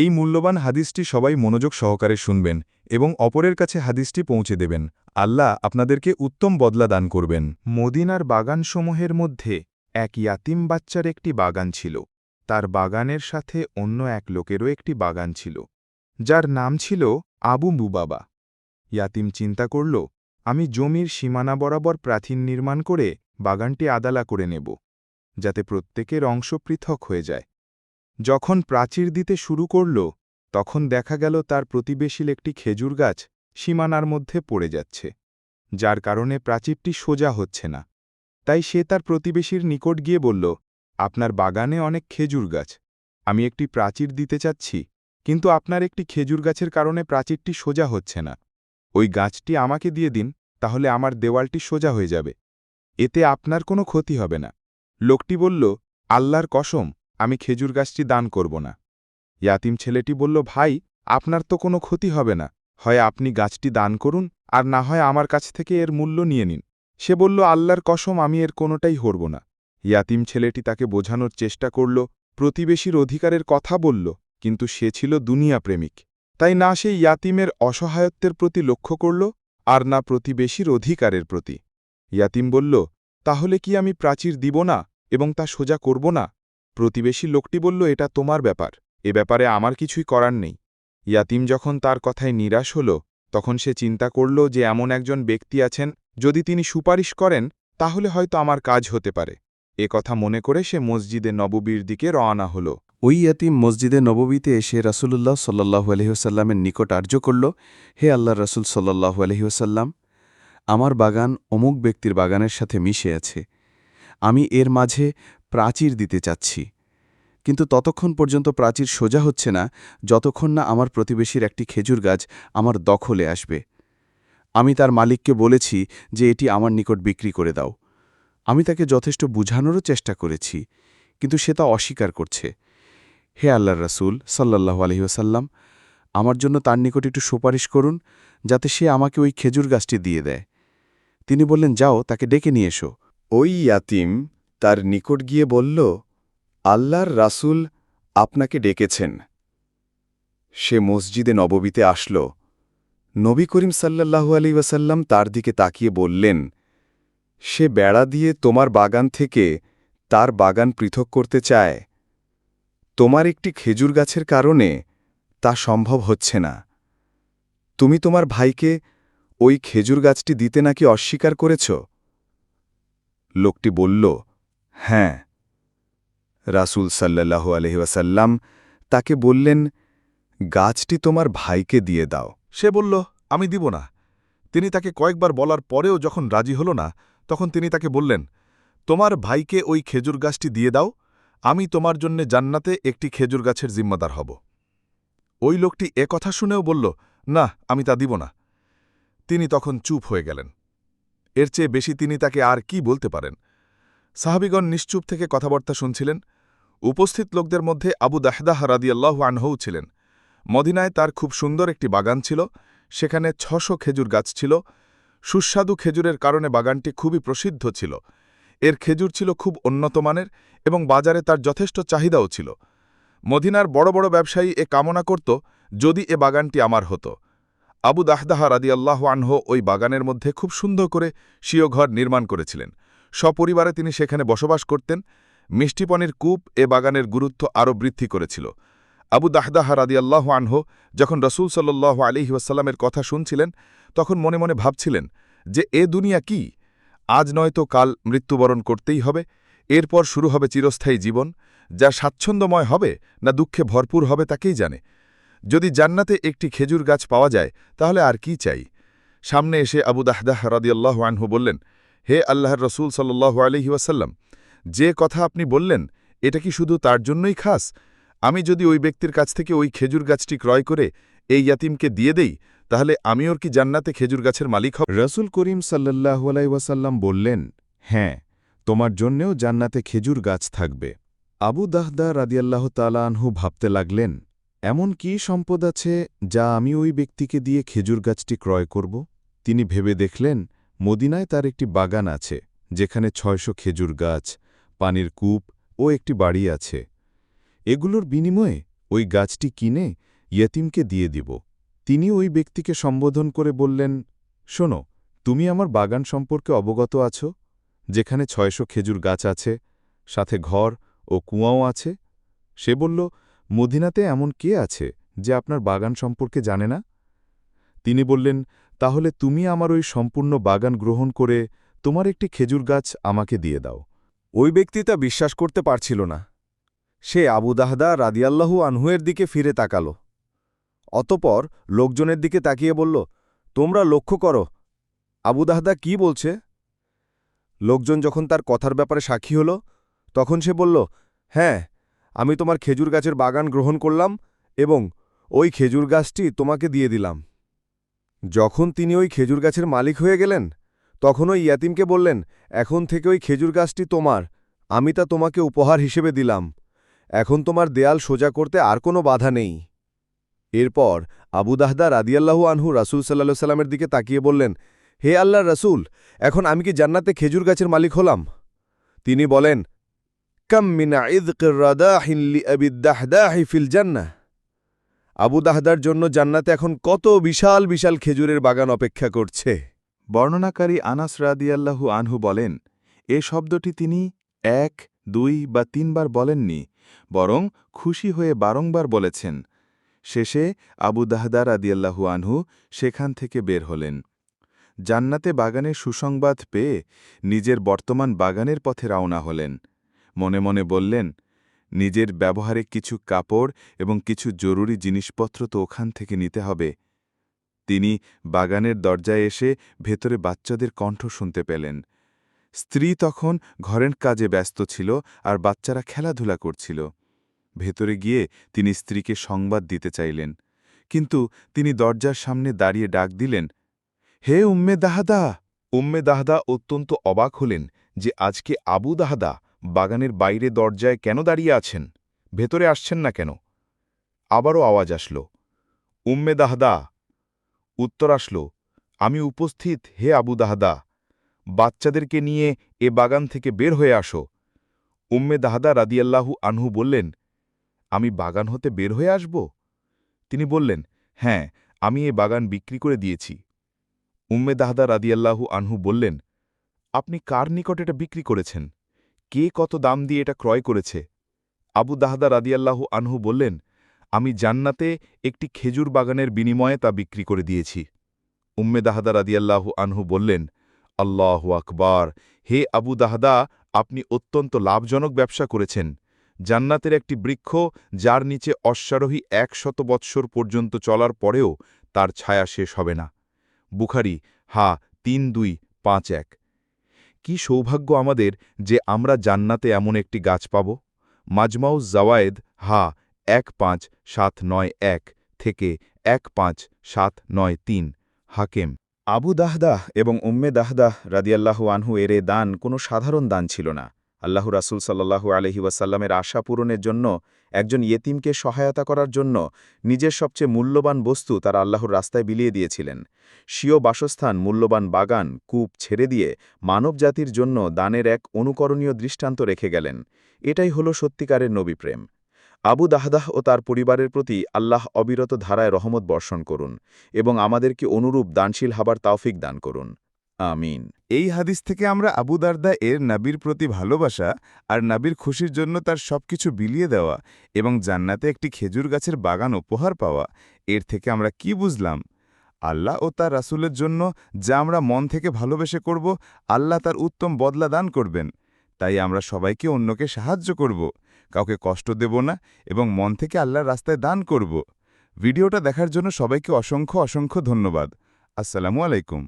এই মূল্যবান হাদিসটি সবাই মনোযোগ সহকারে শুনবেন এবং অপরের কাছে হাদিসটি পৌঁছে দেবেন। আল্লাহ আপনাদেরকে উত্তম বদলা দান করবেন। মদিনার বাগানসমূহের মধ্যে এক ইয়াতিম বাচ্চার একটি বাগান ছিল। তার বাগানের সাথে অন্য এক লোকেরও একটি বাগান ছিল। যার নাম ছিল আবু বুবাবা ইয়াতিম চিন্তা করল, আমি জমির সীমানা বরাবর প্রাচীন নির্মাণ করে বাগানটি আদালা করে নেব, যাতে প্রত্যেকের অংশ পৃথক হয়ে যায়। যখন প্রাচীর দিতে শুরু করল, তখন দেখা গেল তার প্রতিবেশীর একটি খেজুর গাছ সীমানার মধ্যে পড়ে যাচ্ছে, যার কারণে প্রাচীরটি সোজা হচ্ছে না। তাই সে তার প্রতিবেশীর নিকট গিয়ে বলল, আপনার বাগানে অনেক খেজুর গাছ। আমি একটি প্রাচীর দিতে চাচ্ছি, কিন্তু আপনার একটি খেজুর গাছের কারণে প্রাচীরটি সোজা হচ্ছে না। ওই গাছটি আমাকে দিয়ে দিন, তাহলে আমার দেওয়ালটি সোজা হয়ে যাবে। এতে আপনার কোনো ক্ষতি হবে না। লোকটি বলল, আল্লাহর কসম আমি খেজুর গাছটি দান করব না। ইয়াতিম ছেলেটি বলল, ভাই, আপনার তো কোনো ক্ষতি হবে না। হয় আপনি গাছটি দান করুন, আর না হয় আমার কাছ থেকে এর মূল্য নিয়ে নিন। সে বলল, আল্লাহর কসম, আমি এর কোনোটাই হরব না। ইয়াতিম ছেলেটি তাকে বোঝানোর চেষ্টা করল, প্রতিবেশীর অধিকারের কথা বলল, কিন্তু সে ছিল দুনিয়া প্রেমিক তাই না সে ইয়াতিমের অসহায়ত্বের প্রতি লক্ষ্য করল, আর না প্রতিবেশীর অধিকারের প্রতি। ইয়াতিম বলল, তাহলে কি আমি প্রাচীর দিব না, এবং তা সোজা করব না? প্রতিবেশী লোকটি বলল, এটা তোমার ব্যাপার। এ ব্যাপারে আমার কিছুই করার নেই। ইয়াতিম যখন তার কথায় নিরাশ হল, তখন সে চিন্তা করল যে এমন একজন ব্যক্তি আছেন, যদি তিনি সুপারিশ করেন, তাহলে হয়তো আমার কাজ হতে পারে। এ কথা মনে করে সে মসজিদে নববীর দিকে রওনা হল। ওই ইয়াতিম মসজিদে নববীতে এসে রাসূলুল্লাহ সাল্লাহু আলহিহসাল্লামের নিকট আর্য করল, হে আল্লাহ রসুল সাল্লাহু আলহিহসাল্লাম আমার বাগান অমুক ব্যক্তির বাগানের সাথে মিশে আছে। আমি এর মাঝে প্রাচীর দিতে চাচ্ছি। কিন্তু ততক্ষণ পর্যন্ত প্রাচীর সোজা হচ্ছে না, যতক্ষণ না আমার প্রতিবেশীর একটি খেজুর গাছ আমার দখলে আসবে। আমি তার মালিককে বলেছি যে এটি আমার নিকট বিক্রি করে দাও। আমি তাকে যথেষ্ট বুঝানোরও চেষ্টা করেছি, কিন্তু সে তা অস্বীকার করছে। হে আল্লাহর রাসূল সাল্লাহু আলহিউসাল্লাম আমার জন্য তার নিকট একটু সুপারিশ করুন, যাতে সে আমাকে ওই খেজুর গাছটি দিয়ে দেয়। তিনি বললেন, যাও, তাকে ডেকে নিয়ে এসো। ওই ইয়াতিম তার নিকট গিয়ে বলল, আল্লাহর রাসূল আপনাকে ডেকেছেন। সে মসজিদে নববীতে আসল। নবী করিম সাল্লাল্লাহু আলী ওয়াসাল্লাম তার দিকে তাকিয়ে বললেন, সে বেড়া দিয়ে তোমার বাগান থেকে তার বাগান পৃথক করতে চায়। তোমার একটি খেজুর গাছের কারণে তা সম্ভব হচ্ছে না। তুমি তোমার ভাইকে ওই খেজুর গাছটি দিতে নাকি অস্বীকার করেছ? লোকটি বলল হ্যাঁ রাসূল সাল্লাল্লাহু আলহিবাসাল্লাম তাকে বললেন, গাছটি তোমার ভাইকে দিয়ে দাও। সে বলল, আমি দিব না। তিনি তাকে কয়েকবার বলার পরেও যখন রাজি হল না, তখন তিনি তাকে বললেন, তোমার ভাইকে ওই খেজুর গাছটি দিয়ে দাও, আমি তোমার জন্যে জান্নাতে একটি খেজুর গাছের জিম্মাদার হব। ওই লোকটি এ কথা শুনেও বলল, না, আমি তা দিব না। তিনি তখন চুপ হয়ে গেলেন। এর চেয়ে বেশি তিনি তাকে আর কি বলতে পারেন? সাহাবিগণ নিশ্চুপ থেকে কথাবার্তা শুনছিলেন। উপস্থিত লোকদের মধ্যে আবু দাহদাহ রাদিয়াল্লাহু আনহও ছিলেন। মদিনায় তার খুব সুন্দর একটি বাগান ছিল। সেখানে ছশো খেজুর গাছ ছিল। সুস্বাদু খেজুরের কারণে বাগানটি খুবই প্রসিদ্ধ ছিল। এর খেজুর ছিল খুব উন্নতমানের এবং বাজারে তার যথেষ্ট চাহিদাও ছিল। মদিনার বড় বড় ব্যবসায়ী এ কামনা করত, যদি এ বাগানটি আমার হতো। আবু দাহদাহা রাদিয়াল্লাহ আনহ ওই বাগানের মধ্যে খুব সুন্দর করে স্বীয় ঘর নির্মাণ করেছিলেন। সপরিবারে তিনি সেখানে বসবাস করতেন। মিষ্টিপনির কূপ এ বাগানের গুরুত্ব আরও বৃদ্ধি করেছিল। আবু দাহদাহা রাদিয়াল্লাহ আনহ যখন রসুল সাল্লাহ আলিহি ওয়াসাল্লামের কথা শুনছিলেন, তখন মনে মনে ভাবছিলেন যে, এ দুনিয়া কি? আজ নয়তো কাল মৃত্যুবরণ করতেই হবে। এরপর শুরু হবে চিরস্থায়ী জীবন। যা স্বাচ্ছন্দ্যময় হবে না দুঃখে ভরপুর হবে তাকেই জানে। যদি জান্নাতে একটি খেজুর গাছ পাওয়া যায়, তাহলে আর কি চাই? সামনে এসে আবু দাহদাহ রাদিয়াল্লাহ আনহু বললেন হে আল্লাহর রসুল সাল্লাহ আলহি ওয়াসাল্লাম, যে কথা আপনি বললেন, এটা কি শুধু তার জন্যই খাস? আমি যদি ওই ব্যক্তির কাছ থেকে ওই খেজুর গাছটি ক্রয় করে এই ইয়াতিমকে দিয়ে দেই, তাহলে আমি ওর কি জান্নাতে খেজুর গাছের মালিক হব? রসুল করিম সাল্লাহু আলাইসাল্লাম বললেন হ্যাঁ তোমার জন্যেও জান্নাতে খেজুর গাছ থাকবে। আবু দাহদা রাদিয়াল্লাহ তালানহু ভাবতে লাগলেন, এমন কি সম্পদ আছে যা আমি ওই ব্যক্তিকে দিয়ে খেজুর গাছটি ক্রয় করব? তিনি ভেবে দেখলেন মদিনায় তার একটি বাগান আছে, যেখানে ছয়শো খেজুর গাছ, পানির কূপ ও একটি বাড়ি আছে। এগুলোর বিনিময়ে ওই গাছটি কিনে ইয়েতিমকে দিয়ে দিব। তিনি ওই ব্যক্তিকে সম্বোধন করে বললেন, শোনো, তুমি আমার বাগান সম্পর্কে অবগত আছো, যেখানে ছয়শো খেজুর গাছ আছে, সাথে ঘর ও কুয়াও আছে? সে বলল, মদিনাতে এমন কে আছে যে আপনার বাগান সম্পর্কে জানে না? তিনি বললেন তাহলে তুমি আমার ওই সম্পূর্ণ বাগান গ্রহণ করে তোমার একটি খেজুর গাছ আমাকে দিয়ে দাও। ওই ব্যক্তি তা বিশ্বাস করতে পারছিল না। সে আবু দাহদা রাদিয়াল্লাহু আনহুয়ের দিকে ফিরে তাকাল। অতপর লোকজনের দিকে তাকিয়ে বলল, তোমরা লক্ষ্য করো, আবু দাহদা কি বলছে? লোকজন যখন তার কথার ব্যাপারে সাক্ষী হল, তখন সে বলল হ্যাঁ আমি তোমার খেজুর গাছের বাগান গ্রহণ করলাম এবং ওই খেজুর গাছটি তোমাকে দিয়ে দিলাম। যখন তিনি ওই খেজুর গাছের মালিক হয়ে গেলেন, তখন ওই ইয়াতিমকে বললেন, এখন থেকে ওই খেজুর গাছটি তোমার, আমি তা তোমাকে উপহার হিসেবে দিলাম। এখন তোমার দেয়াল সোজা করতে আর কোনো বাধা নেই। এরপর আবু দাহদা রাদিয়াল্লাহু আনহু রাসুল সাল্লাহ সাল্লামের দিকে তাকিয়ে বললেন, হে আল্লাহ রাসূল, এখন আমি কি জান্নাতে খেজুর গাছের মালিক হলাম? তিনি বলেন, কাম মিনা ইদকির রাদাহিন লিআবিদ্দাহদাহি ফিল জান্নাহ। আবু দাহদার জন্য জান্নাতে এখন কত বিশাল বিশাল খেজুরের বাগান অপেক্ষা করছে। বর্ণনাকারী আনাস রাদিয়াল্লাহু আনহু বলেন, এ শব্দটি তিনি এক, দুই বা তিনবার বলেননি, বরং খুশি হয়ে বারংবার বলেছেন। শেষে আবু দাহদা রাদিয়াল্লাহু আনহু সেখান থেকে বের হলেন। জান্নাতে বাগানের সুসংবাদ পেয়ে নিজের বর্তমান বাগানের পথে রওনা হলেন। মনে মনে বললেন নিজের ব্যবহারে কিছু কাপড় এবং কিছু জরুরি জিনিসপত্র তো ওখান থেকে নিতে হবে। তিনি বাগানের দরজায় এসে ভেতরে বাচ্চাদের কণ্ঠ শুনতে পেলেন। স্ত্রী তখন ঘরের কাজে ব্যস্ত ছিল আর বাচ্চারা খেলাধুলা করছিল। ভেতরে গিয়ে তিনি স্ত্রীকে সংবাদ দিতে চাইলেন। কিন্তু তিনি দরজার সামনে দাঁড়িয়ে ডাক দিলেন, হে উম্মে দাহাদা! উম্মে দাহাদা অত্যন্ত অবাক হলেন যে আজকে আবু দাহাদা বাগানের বাইরে দরজায় কেন দাঁড়িয়ে আছেন? ভেতরে আসছেন না কেন? আবারও আওয়াজ আসল। উম্মে দাহাদা। উত্তর আসল, আমি উপস্থিত, হে আবু দাহাদা। বাচ্চাদেরকে নিয়ে এ বাগান থেকে বের হয়ে আসো। উম্মে দাহাদা রাদিয়াল্লাহু আনহু বললেন, আমি বাগান হতে বের হয়ে আসব? তিনি বললেন হ্যাঁ আমি এ বাগান বিক্রি করে দিয়েছি। উম্মে দাহাদা রাদিয়াল্লাহু আনহু বললেন, আপনি কার নিকট এটা বিক্রি করেছেন? কে কত দাম দিয়ে এটা ক্রয় করেছে? আবু দাহাদা রাদিয়াল্লাহু আনহু বললেন, আমি জান্নাতে একটি খেজুর বাগানের বিনিময়ে তা বিক্রি করে দিয়েছি। উম্মে দাহাদা রাদিয়াল্লাহু আনহু বললেন, আল্লাহু আকবার! হে আবু দাহাদা, আপনি অত্যন্ত লাভজনক ব্যবসা করেছেন। জান্নাতের একটি বৃক্ষ, যার নিচে অশ্বারোহী এক শত বৎসর পর্যন্ত চলার পরেও তার ছায়া শেষ হবে না। বুখারি, হা, তিন দুই, পাঁচ এক। কি সৌভাগ্য আমাদের যে আমরা জান্নাতে এমন একটি গাছ পাব? মাজমাউ জাওয়ায়েদ, হা, এক পাঁচ সাত নয় এক থেকে এক পাঁচ সাত নয় তিন। হাকেম, আবু দাহদাহ এবং উম্মে দাহদাহ রাদিয়াল্লাহু আনহু এর দান কোনো সাধারণ দান ছিল না। আল্লাহ রাসুল সাল্লাহু আলহি ওয়াসাল্লামের আশা পূরণের জন্য, একজন ইয়েতিমকে সহায়তা করার জন্য নিজের সবচেয়ে মূল্যবান বস্তু তার আল্লাহর রাস্তায় বিলিয়ে দিয়েছিলেন। স্বীয় বাসস্থান, মূল্যবান বাগান, কূপ ছেড়ে দিয়ে মানবজাতির জন্য দানের এক অনুকরণীয় দৃষ্টান্ত রেখে গেলেন। এটাই হল সত্যিকারের নবীপ্রেম। আবু দাহদাহ ও তার পরিবারের প্রতি আল্লাহ অবিরত ধারায় রহমত বর্ষণ করুন এবং আমাদেরকে অনুরূপ দানশীল হাবার তাওফিক দান করুন। আমিন। এই হাদিস থেকে আমরা আবু দারদা এর নাবির প্রতি ভালোবাসা আর নাবির খুশির জন্য তার সবকিছু বিলিয়ে দেওয়া এবং জান্নাতে একটি খেজুর গাছের বাগান উপহার পাওয়া, এর থেকে আমরা কি বুঝলাম? আল্লাহ ও তার রাসূলের জন্য যা আমরা মন থেকে ভালোবেসে করব, আল্লাহ তার উত্তম বদলা দান করবেন। তাই আমরা সবাইকে অন্যকে সাহায্য করব, কাউকে কষ্ট দেব না এবং মন থেকে আল্লাহর রাস্তায় দান করব। ভিডিওটা দেখার জন্য সবাইকে অসংখ্য অসংখ্য ধন্যবাদ। আসসালামু আলাইকুম।